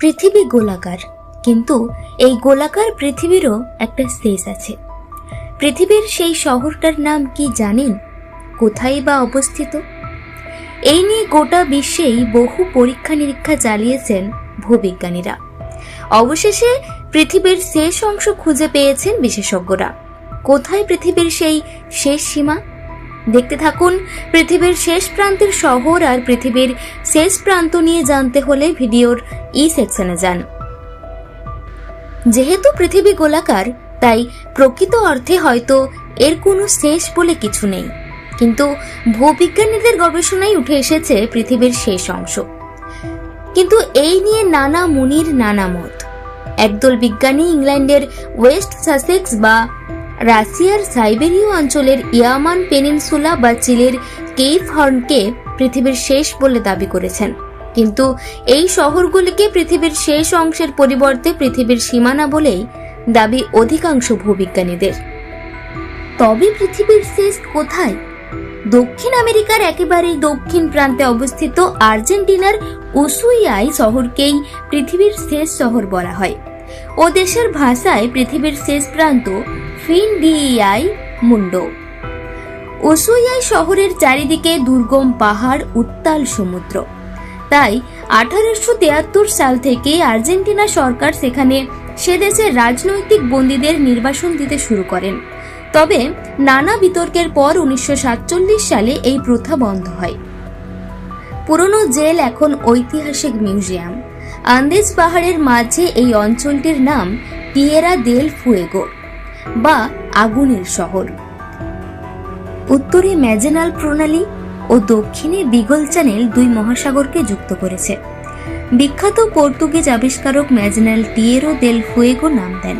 পৃথিবী গোলাকার, কিন্তু এই গোলাকার পৃথিবীরও একটা শেষ আছে। পৃথিবীর সেই শহরটার নাম কি জানেন? কোথায় বা অবস্থিত? এই নিয়ে গোটা বিশ্বেই বহু পরীক্ষা নিরীক্ষা চালিয়েছেন ভূবিজ্ঞানীরা। অবশেষে পৃথিবীর শেষ অংশ খুঁজে পেয়েছেন বিশেষজ্ঞরা। কোথায় পৃথিবীর সেই শেষ সীমা? দেখতে থাকুন, পৃথিবীর শেষ প্রান্তের শহর আর পৃথিবীর শেষ প্রান্ত নিয়ে জানতে হলে ভিডিওর ই সেকশনে যান। যেহেতু পৃথিবী গোলাকার, তাই প্রকৃত অর্থে হয়তো এর কোনো শেষ বলে কিছু নেই। কিন্তু ভূবিজ্ঞানীদের গবেষণায় উঠে এসেছে পৃথিবীর শেষ অংশ। কিন্তু এই নিয়ে নানা মুনির, নানা মত। একদল বিজ্ঞানী ইংল্যান্ডের ওয়েস্ট সাসেক্স বা রাশিয়ার সাইবেরীয় অঞ্চলের ইয়ামান পেনিনসুলা বা চিলের কেইফ হর্নকে পৃথিবীর শেষ বলে দাবি করেছেন। কিন্তু এই শহরগুলিকে পৃথিবীর শেষ অংশের পরিবর্তে পৃথিবীর সীমানা বলেই দাবি অধিকাংশ ভূবিজ্ঞানীদের। তবে পৃথিবীর শেষ কোথায়? দক্ষিণ আমেরিকার একেবারেই দক্ষিণ প্রান্তে অবস্থিত আর্জেন্টিনার উসুইয়াই শহরকেই পৃথিবীর শেষ শহর বলা হয়। ও দেশের ভাষায় পৃথিবীর শেষ প্রান্ত ফিন ডিইআই মুন্ডো। উসুইয়াই শহরের চারিদিকে দুর্গম পাহাড়, উত্তাল সমুদ্র। তাই আঠারোশো তিয়াত্তর সাল থেকে আর্জেন্টিনা সরকার সেখানে সে দেশের রাজনৈতিক বন্দীদের নির্বাসন দিতে শুরু করেন। তবে নানা বিতর্কের পর উনিশশো সাতচল্লিশ সালে এই প্রথা বন্ধ হয়। পুরনো জেল এখন ঐতিহাসিক মিউজিয়াম। আন্দেজ পাহাড়ের মাঝে এই অঞ্চলটির নাম টিয়েরা দেল ফুয়েগো বা আগুনের শহর। উত্তরে ম্যাজেনাল প্রণালী ও দক্ষিণে বিগল চ্যানেল দুই মহাসাগরকে যুক্ত করেছে। বিখ্যাত পর্তুগিজ আবিষ্কারক ম্যাজেনাল টিয়েরো দেল ফুয়েগো নাম দেন।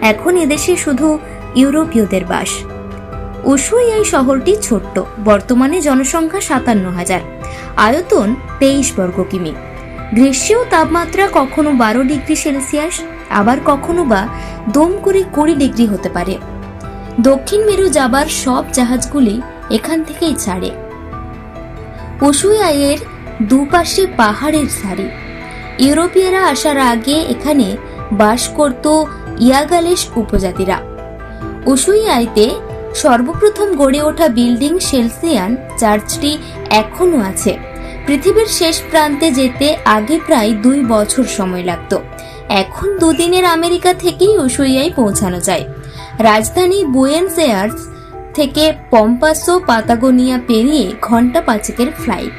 এখন এদেশে শুধু ইউরোপীয়দের বাস। উসুই এই শহরটি ছোট্ট, বর্তমানে জনসংখ্যা সাতান্ন হাজার। আয়তন তেইশ বর্গ কিমি। গ্রীষ্মীয় তাপমাত্রা কখনো বারো ডিগ্রি সেলসিয়াস, আবার কখনো বা দম করে কুড়ি ডিগ্রি হতে পারে। দক্ষিণ মেরু যাবার সব জাহাজগুলি এখান থেকেই ছাড়ে। উসুয়াইয়ের দুপাশে পাহাড়ের সারি। ইউরোপীয়রা আসার আগে এখানে বাস করত ইয়াগালেশ উপজাতিরা। উসুইয়াইতে সর্বপ্রথম গড়ে ওঠা বিল্ডিং সেলসিয়ান চার্চটি এখনও আছে। পৃথিবীর শেষ প্রান্তে যেতে আগে প্রায় দুই বছর সময় লাগত। এখন দুদিনের আমেরিকা থেকেই উসুইয়ায় পৌঁছানো যায়। রাজধানী বুয়েন্স এয়ার্স থেকে পম্পাসো পাতাগোনিয়া পেরিয়ে ঘণ্টা পাঁচেকের ফ্লাইট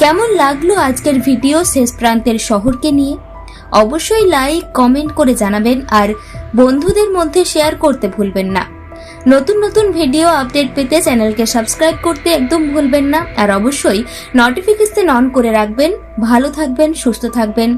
কেমন লাগল আজকের ভিডিও শেষ প্রান্তের শহরকে নিয়ে? অবশ্যই লাইক কমেন্ট করে জানাবেন আর বন্ধুদের মধ্যে শেয়ার করতে ভুলবেন না। নতুন নতুন ভিডিও আপডেট পেতে চ্যানেলকে সাবস্ক্রাইব করতে একদম ভুলবেন না। আর অবশ্যই নোটিফিকেশন অন করে রাখবেন। ভালো থাকবেন, সুস্থ থাকবেন।